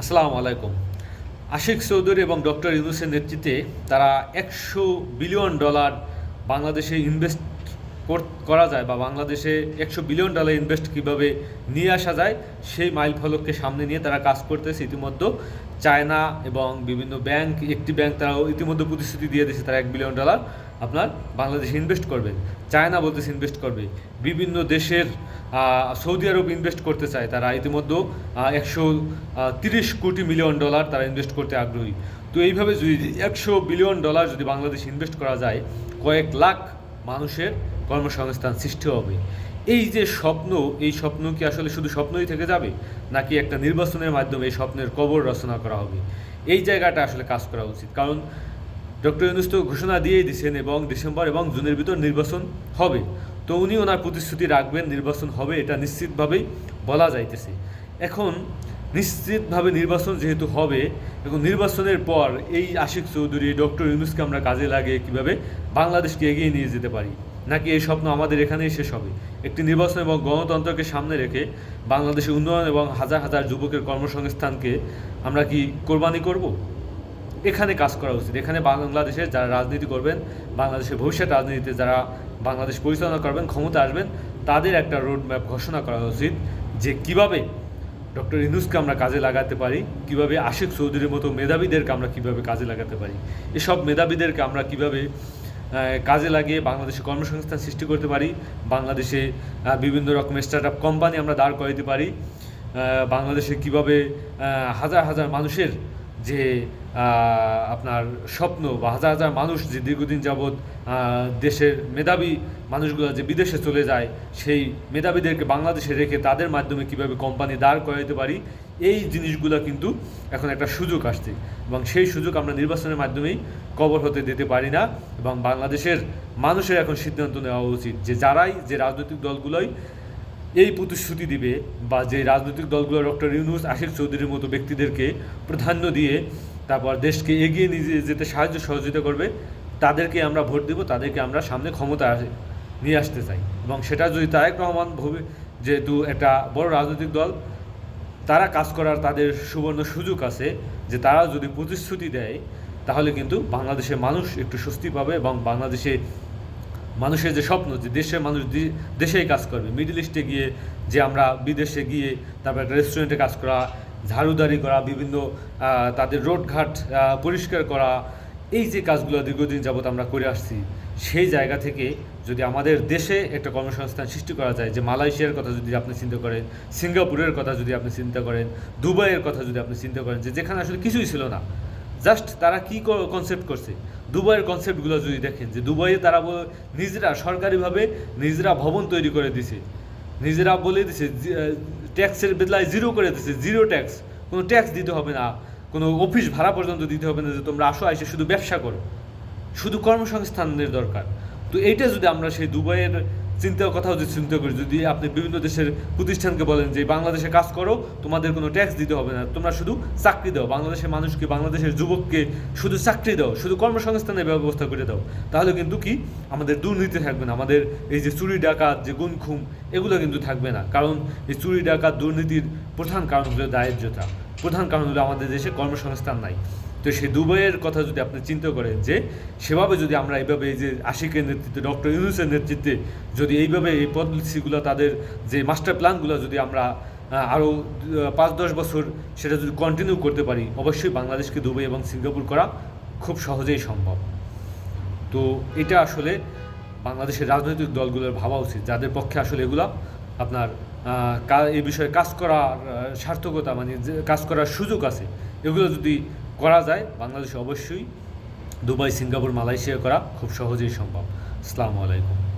আসসালামু আলাইকুম। আশিক চৌধুরী এবং ডক্টর ইউনুসের নেতৃত্বে তারা একশো বিলিয়ন ডলার বাংলাদেশে ইনভেস্ট করা যায় বা বাংলাদেশে একশো বিলিয়ন ডলার ইনভেস্ট কীভাবে নিয়ে আসা যায়, সেই মাইল ফলককে সামনে নিয়ে তারা কাজ করতেছে ইতিমধ্যে। চায়না এবং বিভিন্ন ব্যাংক, একটি ব্যাংক তারাও ইতিমধ্যে প্রতিশ্রুতি দিয়ে দিয়েছে, তারা এক বিলিয়ন ডলার আপনার বাংলাদেশে ইনভেস্ট করবে। চায়না বলতেছে ইনভেস্ট করবে। বিভিন্ন দেশের সৌদি আরব ইনভেস্ট করতে চায়, তারা ইতিমধ্যে একশো তিরিশ কোটি মিলিয়ন ডলার তারা ইনভেস্ট করতে আগ্রহী। তো এইভাবে যদি একশো বিলিয়ন ডলার যদি বাংলাদেশ ইনভেস্ট করা যায়, কয়েক লাখ মানুষের কর্মসংস্থান সৃষ্টি হবে। এই যে স্বপ্ন, এই স্বপ্ন কি আসলে শুধু স্বপ্নই থেকে যাবে? নাকি একটা নির্বাচনের মাধ্যমে এই স্বপ্নের কবর রচনা করা হবে? এই জায়গাটা আসলে কাজ করা উচিত। কারণ ডক্টর ইউনুস তো ঘোষণা দিয়েই দিয়েছেন এবং ডিসেম্বর এবং জুনের ভিতর নির্বাচন হবে। তো উনি ওনার প্রতিশ্রুতি রাখবেন, নির্বাচন হবে, এটা নিশ্চিতভাবেই বলা যাইতেছে। এখন নিশ্চিতভাবে নির্বাচন যেহেতু হবে এবং নির্বাচনের পর এই আশিক চৌধুরী, ডক্টর ইউনুসকে আমরা কাজে লাগিয়ে কীভাবে বাংলাদেশকে এগিয়ে নিয়ে যেতে পারি? নাকি এই স্বপ্ন আমাদের এখানেই শেষ হবে? একটি নির্বাচন এবং গণতন্ত্রকে সামনে রেখে বাংলাদেশের উন্নয়ন এবং হাজার হাজার যুবকের কর্মসংস্থানকে আমরা কি কোরবানি করব? এখানে কাজ করা উচিত। এখানে বাংলাদেশের যারা রাজনীতি করবেন, বাংলাদেশের ভবিষ্যৎ রাজনীতিতে যারা বাংলাদেশ পরিচালনা করবেন, ক্ষমতা আসবেন, তাদের একটা রোড ম্যাপ ঘোষণা করা উচিত যে কীভাবে ডক্টর ইনুসকে আমরা কাজে লাগাতে পারি, কীভাবে আশিক চৌধুরীর মতো মেধাবীদেরকে আমরা কীভাবে কাজে লাগাতে পারি। এসব মেধাবীদেরকে আমরা কীভাবে কাজে লাগিয়ে বাংলাদেশে কর্মসংস্থান সৃষ্টি করতে পারি। বাংলাদেশে বিভিন্ন রকমের স্টার্ট আপ কোম্পানি আমরা দাঁড় করাতে পারি। বাংলাদেশে কীভাবে হাজার হাজার মানুষের যে আপনার স্বপ্ন বা হাজার হাজার মানুষ যে দীর্ঘদিন যাবৎ দেশের মেধাবী মানুষগুলো যে বিদেশে চলে যায়, সেই মেধাবীদেরকে বাংলাদেশে রেখে তাদের মাধ্যমে কীভাবে কোম্পানি দাঁড় করাইতে পারি, এই জিনিসগুলো কিন্তু এখন একটা সুযোগ আসছে। এবং সেই সুযোগ আমরা নির্বাচনের মাধ্যমেই কবর হতে দিতে পারি না এবং বাংলাদেশের মানুষের এখন সিদ্ধান্ত নেওয়া উচিত যে, যারাই যে রাজনৈতিক দলগুলোই এই প্রতিশ্রুতি দিবে বা যে রাজনৈতিক দলগুলো ডক্টর ইউনুস, আশিক চৌধুরীর মতো ব্যক্তিদেরকে প্রাধান্য দিয়ে তারপর দেশকে এগিয়ে নিয়ে যেতে সাহায্য সহযোগিতা করবে, তাদেরকে আমরা ভোট দেব, তাদেরকে আমরা সামনে ক্ষমতা নিয়ে আসতে চাই। এবং সেটা যদি তারেক রহমান ভবে যেহেতু একটা বড় রাজনৈতিক দল, তারা কাজ করার তাদের সুবর্ণ সুযোগ আছে যে তারা যদি প্রতিশ্রুতি দেয়, তাহলে কিন্তু বাংলাদেশের মানুষ একটু স্বস্তি পাবে এবং বাংলাদেশে মানুষের যে স্বপ্ন যে দেশের মানুষ দেশেই কাজ করবে। মিডল ইস্টে গিয়ে যে আমরা বিদেশে গিয়ে তারপর রেস্টুরেন্টে কাজ করা, ঝাড়ুদারি করা, বিভিন্ন তাদের রোডঘাট পরিষ্কার করা, এই যে কাজগুলো দীর্ঘদিন যাবত আমরা করে আসছি, সেই জায়গা থেকে যদি আমাদের দেশে একটা কর্মসংস্থান সৃষ্টি করা যায়, যে মালয়েশিয়ার কথা যদি আপনি চিন্তা করেন, সিঙ্গাপুরের কথা যদি আপনি চিন্তা করেন, দুবাইয়ের কথা যদি আপনি চিন্তা করেন, যে যেখানে আসলে কিছুই ছিল না জাস্ট তারা কি কনসেপ্ট করছে? দুবাইয়ের কনসেপ্টগুলো যদি দেখেন, যে দুবাইয়ে তারা নিজেরা সরকারিভাবে নিজেরা ভবন তৈরি করে দিছে। নিজেরা বলে দিছে ট্যাক্সের বেলায় জিরো করে দিছে জিরো ট্যাক্স কোনো ট্যাক্স দিতে হবে না। কোনো অফিস ভাড়া পর্যন্ত দিতে হবে না, যে তোমরা আসো এসে শুধু ব্যবসা করো। শুধু কর্মসংস্থানের দরকার। তো এইটা যদি আমরা সেই দুবাইয়ের চিন্তার কথাও যদি চিন্তা করি, যদি আপনি বিভিন্ন দেশের প্রতিষ্ঠানকে বলেন যে, বাংলাদেশে কাজ করো, তোমাদের কোনো ট্যাক্স দিতে হবে না, তোমরা শুধু চাকরি দাও, বাংলাদেশের মানুষকে, বাংলাদেশের যুবককে শুধু চাকরি দাও, শুধু কর্মসংস্থানের ব্যবস্থা করে দাও। তাহলে কিন্তু কি? আমাদের দুর্নীতি থাকবে না, আমাদের এই যে চুরি, ডাকাত, যে গুণ খুম এগুলো কিন্তু থাকবে না। কারণ এই চুরি, ডাকাত, দুর্নীতির প্রধান কারণ হলো দারিদ্রতা। প্রধান কারণ হলো আমাদের দেশে কর্মসংস্থান নাই। তো সেই দুবাইয়ের কথা যদি আপনি চিন্তা করেন যে, সেভাবে যদি আমরা এইভাবে এই যে আশিকের নেতৃত্বে, ডক্টর ইউনুসের নেতৃত্বে যদি এইভাবে এই পলিসিগুলো তাদের যে মাস্টার প্ল্যানগুলো যদি আমরা আরও পাঁচ দশ বছর সেটা যদি কন্টিনিউ করতে পারি, অবশ্যই বাংলাদেশকে দুবাই এবং সিঙ্গাপুর করা খুব সহজেই সম্ভব। তো এটা আসলে বাংলাদেশের রাজনৈতিক দলগুলোর ভাবা উচিত, যাদের পক্ষে আসলে এগুলো আপনার এই বিষয়ে কাজ করার সার্থকতা মানে কাজ করার সুযোগ আছে, এগুলো যদি করা যায় বাংলাদেশে অবশ্যই। দুবাই সিঙ্গাপুর মালয়েশিয়া করা খুব সহজেই সম্ভব। আসসালামু আলাইকুম।